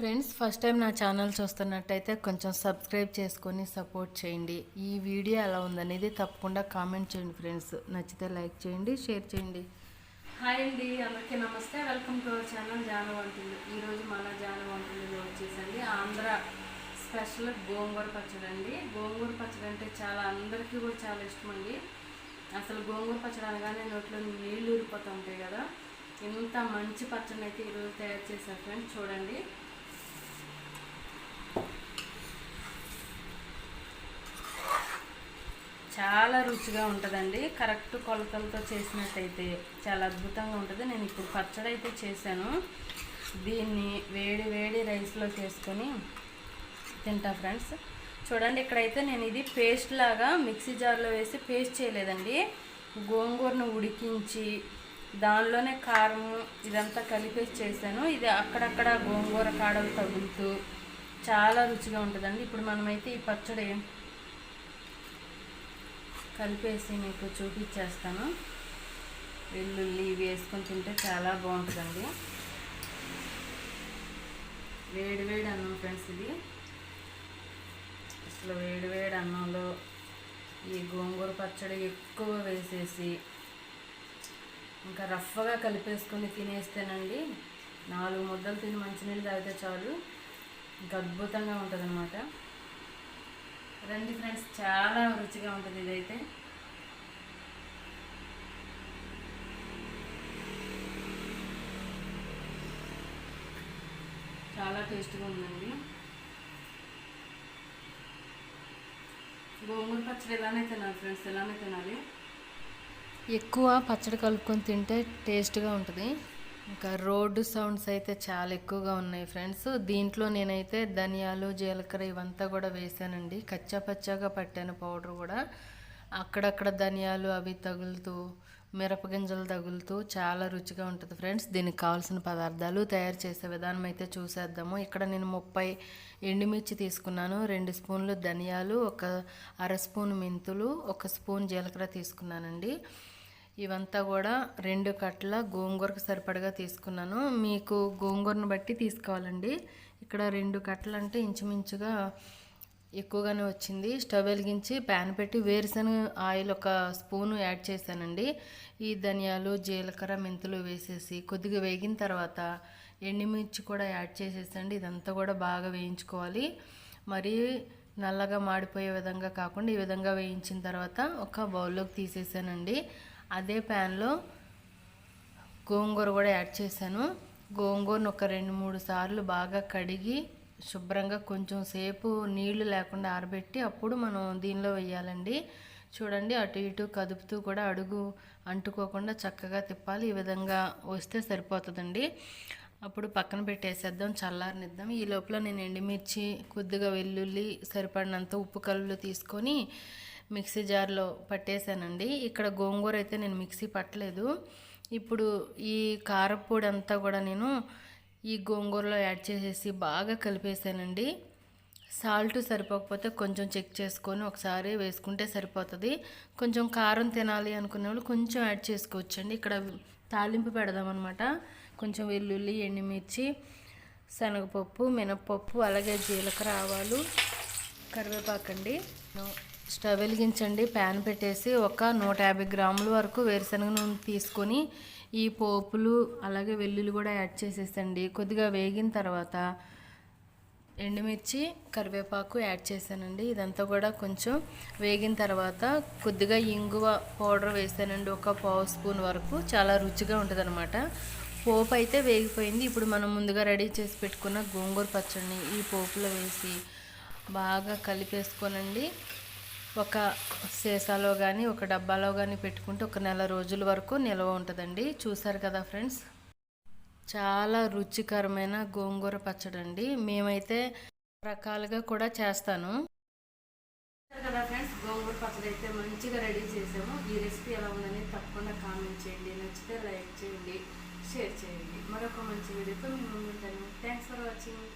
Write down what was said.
Friends first time నా channel చూస్తున్నట్టయితే కొంచెం సబ్స్క్రైబ్ చేసుకొని సపోర్ట్ చేయండి. ఈ వీడియో ఎలా ఉందనేది తప్పకుండా కామెంట్ చేయండి ఫ్రెండ్స్. నచ్చితే లైక్ చేయండి షేర్ చేయండి. హాయ్ అండి అందరికీ నమస్తే. వెల్కమ్ టు అవర్ ఛానల్ జాన వంటలు ఈరోజు మన జాన వంటలు వచ్చేసండి. ఆంధ్ర స్పెషల్ గోంగూర పచ్చడి అండి. గోంగూర పచ్చడి అంటే చాలా అందరికీ కూడా చాలా ఇష్టం అండి అసలు గోంగూర పచ్చడి అనగానే నోట్లో నీళ్ళు ఊరిపోతూ ఉంటాయి కదా. ఇంత మంచి పచ్చడి అయితే ఈరోజు తయారు చేశారు ఫ్రెండ్స్ చూడండి. చాలా రుచిగా ఉంటుందండి. కరెక్ట్ కొలతలతో చేసినట్టయితే చాలా అద్భుతంగా ఉంటుంది. నేను ఇప్పుడు పచ్చడి అయితే చేశాను. దీన్ని వేడి వేడి రైస్లో చేసుకొని తింటా ఫ్రెండ్స్. చూడండి ఇక్కడైతే నేను ఇది పేస్ట్ లాగా మిక్సీ జార్లో వేసి పేస్ట్ చేయలేదండి. గోంగూరను ఉడికించి దానిలోనే కారం ఇదంతా కలిపేసి చేశాను. ఇది అక్కడక్కడ గోంగూర కాడలు తగులుతూ చాలా రుచిగా ఉంటుందండి. ఇప్పుడు మనమైతే ఈ పచ్చడి కలిపేసి మీకు చూపించేస్తాను. వెల్లుల్లి ఇవి వేసుకొని తింటే చాలా బాగుంటుందండి. వేడి వేడి అన్నం ఫ్రెండ్స్ ఇది. అసలు వేడి వేడి అన్నంలో ఈ గోంగూర పచ్చడి ఎక్కువ వేసేసి ఇంకా రఫ్గా కలిపేసుకొని తినేస్తేనండి నాలుగు ముద్దలు తిని మంచినీళ్ళు తాగితే చాలు. ఇంకా అద్భుతంగా ఉంటుంది అనమాట రండి ఫ్రెండ్స్ చాలా రుచిగా ఉంటుంది ఇదైతే. చాలా టేస్ట్గా ఉందండి. గోంగూర పచ్చడి ఎలానే తినాలి ఫ్రెండ్స్ ఎలానే తినాలి? ఎక్కువ పచ్చడి కలుపుకొని తింటే టేస్ట్గా ఉంటుంది. ఇంకా రోడ్డు సౌండ్స్ అయితే చాలా ఎక్కువగా ఉన్నాయి ఫ్రెండ్స్. దీంట్లో నేనైతే ధనియాలు జీలకర్ర ఇవంతా కూడా వేసానండి. కచ్చా పచ్చాగా పట్టాను పౌడర్ కూడా. అక్కడక్కడ ధనియాలు అవి తగులుతూ మిరపగింజలు తగులుతూ చాలా రుచిగా ఉంటుంది ఫ్రెండ్స్. దీనికి కావాల్సిన పదార్థాలు తయారు చేసే విధానం అయితే చూసేద్దాము. ఇక్కడ నేను ముప్పై ఎండుమిర్చి తీసుకున్నాను. రెండు స్పూన్లు ధనియాలు ఒక అర స్పూన్ మెంతులు ఒక స్పూన్ జీలకర్ర తీసుకున్నానండి. ఇవంతా కూడా రెండు కట్టల గోంగూరకు సరిపడగా తీసుకున్నాను. మీకు గోంగూరను బట్టి తీసుకోవాలండి. ఇక్కడ రెండు కట్టలు అంటే ఇంచుమించుగా ఎక్కువగానే వచ్చింది. స్టవ్ వెలిగించి ప్యాన్ పెట్టి వేరుశనగ ఆయిల్ ఒక స్పూను యాడ్ చేశానండి. ఈ ధనియాలు జీలకర్ర మెంతులు వేసేసి కొద్దిగా వేగిన తర్వాత ఎండుమిర్చి కూడా యాడ్ చేసేసండి. ఇదంతా కూడా బాగా వేయించుకోవాలి. మరీ నల్లగా మాడిపోయే విధంగా కాకుండా ఈ విధంగా వేయించిన తర్వాత ఒక బౌల్లోకి తీసేసానండి. అదే ప్యాన్లో గోంగూర కూడా యాడ్ చేశాను. గోంగూరను ఒక రెండు మూడు సార్లు బాగా కడిగి శుభ్రంగా కొంచెం సేపు నీళ్ళు లేకుండా ఆరబెట్టి అప్పుడు మనం దీనిలో వేయాలండి. చూడండి అటు ఇటు కదుపుతూ కూడా అడుగు అంటుకోకుండా చక్కగా తిప్పాలి. ఈ విధంగా వస్తే సరిపోతుందండి. అప్పుడు పక్కన పెట్టేసేద్దాం చల్లారనిద్దాం. ఈ లోపల నేను ఎండుమిర్చి కొద్దిగా వెల్లుల్లి సరిపడినంత ఉప్పు కలుపులు తీసుకొని మిక్సీ జార్లో పట్టేశానండి. ఇక్కడ గోంగూర అయితే నేను మిక్సీ పట్టలేదు. ఇప్పుడు ఈ కారపొడి అంతా కూడా నేను ఈ గోంగూరలో యాడ్ చేసేసి బాగా కలిపేసానండి సాల్ట్ సరిపోకపోతే కొంచెం చెక్ చేసుకొని ఒకసారి వేసుకుంటే సరిపోతుంది. కొంచెం కారం తినాలి అనుకునే వాళ్ళు కొంచెం యాడ్ చేసుకోవచ్చండి. ఇక్కడ తాలింపు పెడదామన్నమాట. కొంచెం వెల్లుల్లి ఎండుమిర్చి శనగపప్పు మినప్పప్పు అలాగే జీలకర్ర ఆవాలు కరివేపాకండి. స్టవ్ వెలిగించండి. ప్యాన్ పెట్టేసి ఒక నూట యాభై గ్రాముల వరకు వేరుశనగ నూనె తీసుకొని ఈ పోపులు అలాగే వెల్లుల్లి కూడా యాడ్ చేసేసండి. కొద్దిగా వేగిన తర్వాత ఎండుమిర్చి కరివేపాకు యాడ్ చేశానండి. ఇదంతా కూడా కొంచెం వేగిన తర్వాత కొద్దిగా ఇంగువ పౌడర్ వేసానండి ఒక పావు స్పూన్ వరకు. చాలా రుచిగా ఉంటుందనమాట పోపు అయితే వేగిపోయింది. ఇప్పుడు మనం ముందుగా రెడీ చేసి పెట్టుకున్న గోంగూర పచ్చడిని ఈ పోపులో వేసి బాగా కలిపేసుకోనండి. ఒక సీసాలో కానీ ఒక డబ్బాలో కానీ పెట్టుకుంటే ఒక నెల రోజుల వరకు నిల్వ ఉంటుందండి. చూసారు కదా ఫ్రెండ్స్? చాలా రుచికరమైన గోంగూర పచ్చడి అండి మేమైతే రకాలుగా కూడా చేస్తాను. కదా ఫ్రెండ్స్? గోంగూర పచ్చడి అయితే మంచిగా రెడీ చేసాము. ఈ రెసిపీ ఎలా ఉందని తప్పకుండా కామెంట్ చేయండి. నచ్చితే లైక్ చేయండి షేర్ చేయండి. మరొక మంచి వీడియోతో మేము ముందుంటాను. Thanks for watching